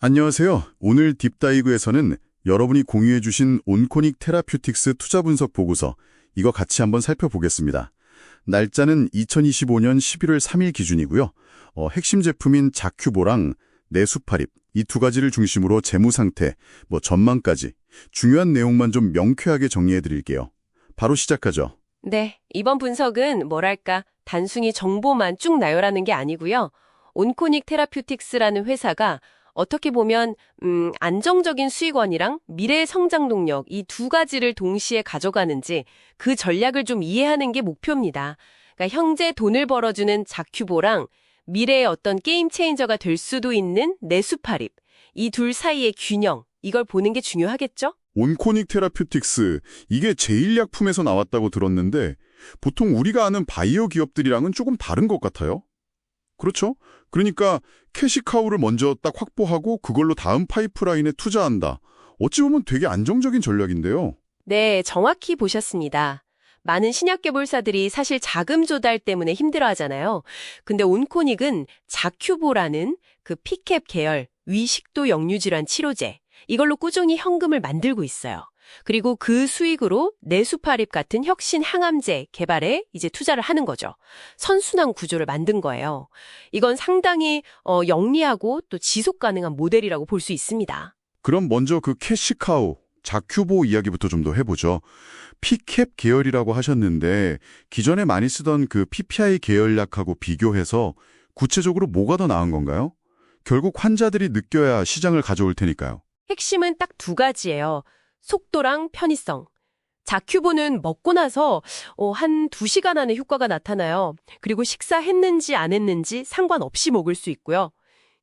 안녕하세요. 오늘 딥다이브에서는 여러분이 공유해 주신 온코닉 테라퓨틱스 투자 분석 보고서 이거 같이 한번 살펴보겠습니다. 날짜는 2025년 11월 3일 기준이고요. 어, 핵심 제품인 자큐보랑 내수파립 이 두 가지를 중심으로 재무 상태, 뭐 전망까지 중요한 내용만 좀 명쾌하게 정리해 드릴게요. 바로 시작하죠. 네, 이번 분석은 뭐랄까 단순히 정보만 쭉 나열하는 게 아니고요. 온코닉 테라퓨틱스라는 회사가 어떻게 보면 음, 안정적인 수익원이랑 미래의 성장 동력 이 두 가지를 동시에 가져가는지 그 전략을 좀 이해하는 게 목표입니다. 그러니까 형제 돈을 벌어주는 자큐보랑 미래의 어떤 게임 체인저가 될 수도 있는 내수파립 이 둘 사이의 균형 이걸 보는 게 중요하겠죠? 온코닉 테라퓨틱스 이게 제일약품에서 나왔다고 들었는데 보통 우리가 아는 바이오 기업들이랑은 조금 다른 것 같아요. 그렇죠? 그러니까 캐시카우를 먼저 딱 확보하고 그걸로 다음 파이프라인에 투자한다. 어찌 보면 되게 안정적인 전략인데요. 네, 정확히 보셨습니다. 많은 신약계볼사들이 사실 자금 조달 때문에 힘들어하잖아요. 근데 온코닉은 자큐보라는 그 피캡 계열 위식도 역류질환 치료제 이걸로 꾸준히 현금을 만들고 있어요. 그리고 그 수익으로 내수파립 같은 혁신 항암제 개발에 이제 투자를 하는 거죠. 선순환 구조를 만든 거예요. 이건 상당히 어, 영리하고 또 지속 가능한 모델이라고 볼 수 있습니다. 그럼 먼저 그 캐시카우, 자큐보 이야기부터 좀 더 해보죠. 피캡 계열이라고 하셨는데 기존에 많이 쓰던 그 PPI 계열약하고 비교해서 구체적으로 뭐가 더 나은 건가요? 결국 환자들이 느껴야 시장을 가져올 테니까요. 핵심은 딱 두 가지예요. 속도랑 편의성. 자큐보는 먹고 나서 어, 한 2시간 안에 효과가 나타나요. 그리고 식사했는지 안 했는지 상관없이 먹을 수 있고요.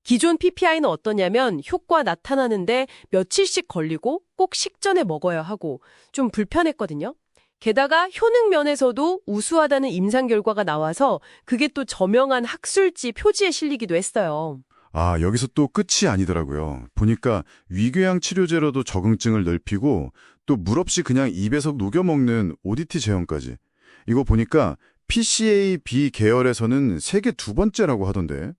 기존 PPI는 어떠냐면 효과 나타나는데 며칠씩 걸리고 꼭 식전에 먹어야 하고 좀 불편했거든요. 게다가 효능 면에서도 우수하다는 임상 결과가 나와서 그게 또 저명한 학술지 표지에 실리기도 했어요. 아, 여기서 또 끝이 아니더라고요. 보니까 위궤양 치료제로도 적응증을 넓히고 또 물 없이 그냥 입에서 녹여먹는 ODT 제형까지. 이거 보니까 PCA-B 계열에서는 세계 두 번째라고 하던데.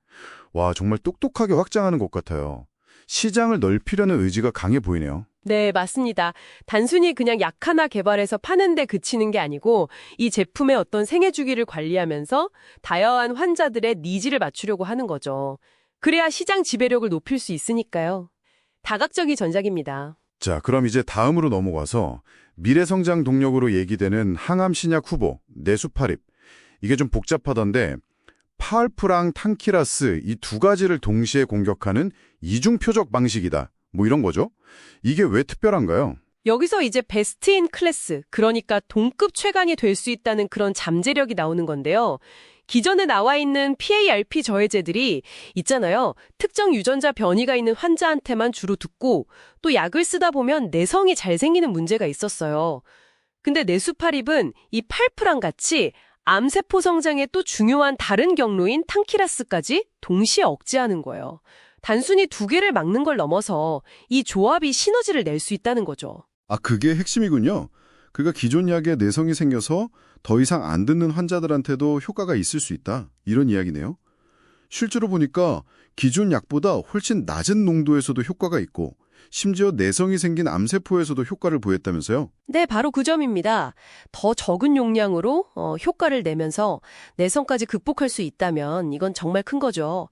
와, 정말 똑똑하게 확장하는 것 같아요. 시장을 넓히려는 의지가 강해 보이네요. 네, 맞습니다. 단순히 그냥 약 하나 개발해서 파는 데 그치는 게 아니고 이 제품의 어떤 생애 주기를 관리하면서 다양한 환자들의 니즈를 맞추려고 하는 거죠. 그래야 시장 지배력을 높일 수 있으니까요. 다각적인 전략입니다. 자, 그럼 이제 다음으로 넘어가서 미래성장 동력으로 얘기되는 항암 신약 후보, 내수파립. 이게 좀 복잡하던데 파알프랑 탕키라스 이 두 가지를 동시에 공격하는 이중 표적 방식이다. 뭐 이런 거죠. 이게 왜 특별한가요? 여기서 이제 베스트 인 클래스, 그러니까 동급 최강이 될 수 있다는 그런 잠재력이 나오는 건데요. 기존에 나와 있는 PARP 저해제들이 있잖아요. 특정 유전자 변이가 있는 환자한테만 주로 듣고 또 약을 쓰다 보면 내성이 잘 생기는 문제가 있었어요. 근데 내수파립은 이 팔프랑 같이 암세포 성장에 또 중요한 다른 경로인 탕키라스까지 동시에 억제하는 거예요. 단순히 두 개를 막는 걸 넘어서 이 조합이 시너지를 낼 수 있다는 거죠. 아, 그게 핵심이군요. 그러니까 기존 약에 내성이 생겨서 더 이상 안 듣는 환자들한테도 효과가 있을 수 있다. 이런 이야기네요. 실제로 보니까 기존 약보다 훨씬 낮은 농도에서도 효과가 있고 심지어 내성이 생긴 암세포에서도 효과를 보였다면서요? 네, 바로 그 점입니다. 더 적은 용량으로 어, 효과를 내면서 내성까지 극복할 수 있다면 이건 정말 큰 거죠.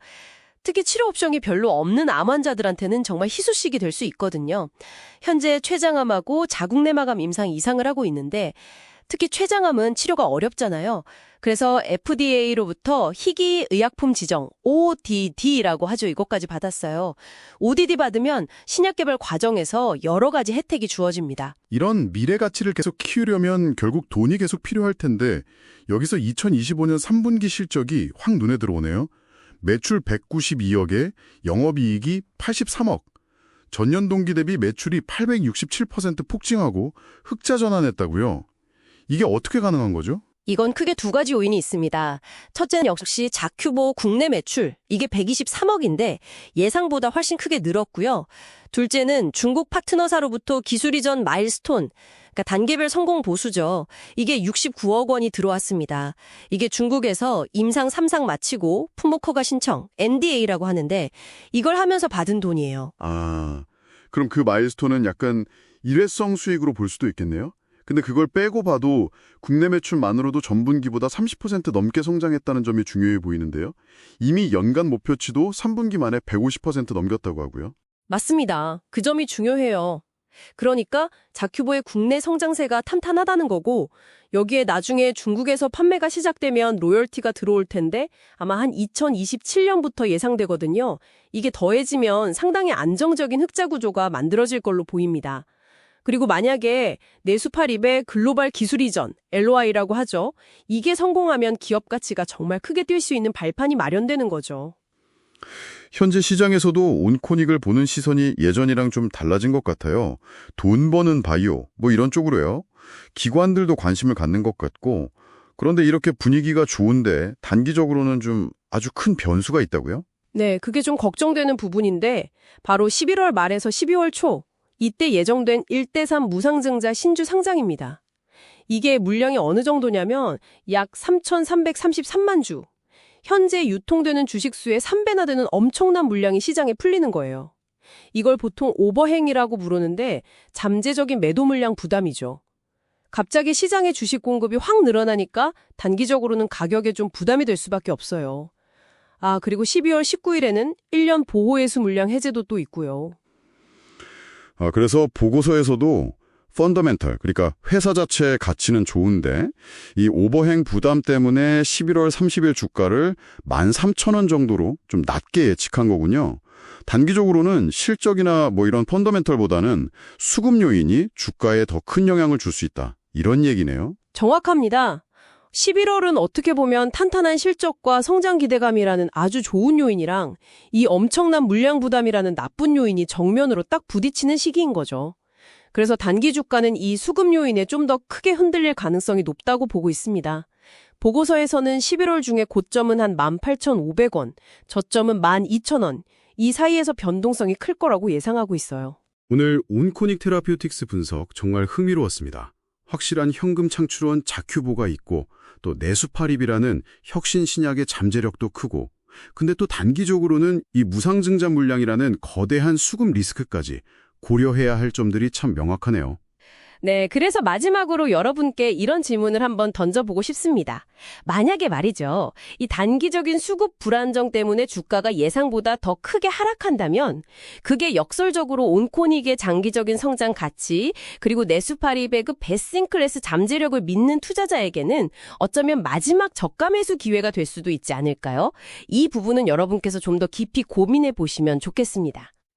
특히 치료 옵션이 별로 없는 암 환자들한테는 정말 희소식이 될 수 있거든요. 현재 췌장암하고 자궁내막암 임상 이상을 하고 있는데 특히 췌장암은 치료가 어렵잖아요. 그래서 FDA로부터 희귀 의약품 지정 ODD라고 하죠. 이것까지 받았어요. ODD 받으면 신약 개발 과정에서 여러 가지 혜택이 주어집니다. 이런 미래 가치를 계속 키우려면 결국 돈이 계속 필요할 텐데 여기서 2025년 3분기 실적이 확 눈에 들어오네요. 매출 192억에 영업이익이 83억. 전년 동기 대비 매출이 867% 폭증하고 흑자 전환했다고요. 이게 어떻게 가능한 거죠? 이건 크게 두 가지 요인이 있습니다. 첫째는 역시 자큐보 국내 매출, 이게 123억인데 예상보다 훨씬 크게 늘었고요. 둘째는 중국 파트너사로부터 기술 이전 마일스톤, 그러니까 단계별 성공 보수죠. 이게 69억 원이 들어왔습니다. 이게 중국에서 임상 3상 마치고 품목허가 신청, NDA라고 하는데 이걸 하면서 받은 돈이에요. 아, 그럼 그 마일스톤은 약간 일회성 수익으로 볼 수도 있겠네요? 근데 그걸 빼고 봐도 국내 매출만으로도 전분기보다 30% 넘게 성장했다는 점이 중요해 보이는데요. 이미 연간 목표치도 3분기 만에 150% 넘겼다고 하고요. 맞습니다. 그 점이 중요해요. 그러니까 자큐보의 국내 성장세가 탄탄하다는 거고 여기에 나중에 중국에서 판매가 시작되면 로열티가 들어올 텐데 아마 한 2027년부터 예상되거든요. 이게 더해지면 상당히 안정적인 흑자 구조가 만들어질 걸로 보입니다. 그리고 만약에 내수팔입의 글로벌 기술 이전, LOI라고 하죠. 이게 성공하면 기업 가치가 정말 크게 뛸 수 있는 발판이 마련되는 거죠. 현재 시장에서도 온코닉을 보는 시선이 예전이랑 좀 달라진 것 같아요. 돈 버는 바이오, 뭐 이런 쪽으로요. 기관들도 관심을 갖는 것 같고, 그런데 이렇게 분위기가 좋은데 단기적으로는 좀 아주 큰 변수가 있다고요? 네, 그게 좀 걱정되는 부분인데 바로 11월 말에서 12월 초 이때 예정된 1대3 무상증자 신주 상장입니다. 이게 물량이 어느 정도냐면 약 3,333만 주. 현재 유통되는 주식수의 3배나 되는 엄청난 물량이 시장에 풀리는 거예요. 이걸 보통 오버행이라고 부르는데 잠재적인 매도 물량 부담이죠. 갑자기 시장의 주식 공급이 확 늘어나니까 단기적으로는 가격에 좀 부담이 될 수밖에 없어요. 아, 그리고 12월 19일에는 1년 보호예수 물량 해제도 또 있고요. 아, 그래서 보고서에서도 펀더멘털, 그러니까 회사 자체의 가치는 좋은데 이 오버행 부담 때문에 11월 30일 주가를 13,000원 정도로 좀 낮게 예측한 거군요. 단기적으로는 실적이나 뭐 이런 펀더멘털보다는 수급 요인이 주가에 더 큰 영향을 줄 수 있다. 이런 얘기네요. 정확합니다. 11월은 어떻게 보면 탄탄한 실적과 성장 기대감이라는 아주 좋은 요인이랑 이 엄청난 물량 부담이라는 나쁜 요인이 정면으로 딱 부딪히는 시기인 거죠. 그래서 단기 주가는 이 수급 요인에 좀 더 크게 흔들릴 가능성이 높다고 보고 있습니다. 보고서에서는 11월 중에 고점은 한 18,500원, 저점은 12,000원, 이 사이에서 변동성이 클 거라고 예상하고 있어요. 오늘 온코닉 테라피우틱스 분석 정말 흥미로웠습니다. 확실한 현금 창출원 자큐보가 있고 또 내수팔입이라는 혁신 신약의 잠재력도 크고 근데 또 단기적으로는 이 무상증자 물량이라는 거대한 수급 리스크까지 고려해야 할 점들이 참 명확하네요. 네, 그래서 마지막으로 여러분께 이런 질문을 한번 던져보고 싶습니다. 만약에 말이죠. 이 단기적인 수급 불안정 때문에 주가가 예상보다 더 크게 하락한다면 그게 역설적으로 온코닉의 장기적인 성장 가치 그리고 내수파리의 그 베스팅클래스 잠재력을 믿는 투자자에게는 어쩌면 마지막 저가 매수 기회가 될 수도 있지 않을까요? 이 부분은 여러분께서 좀 더 깊이 고민해 보시면 좋겠습니다.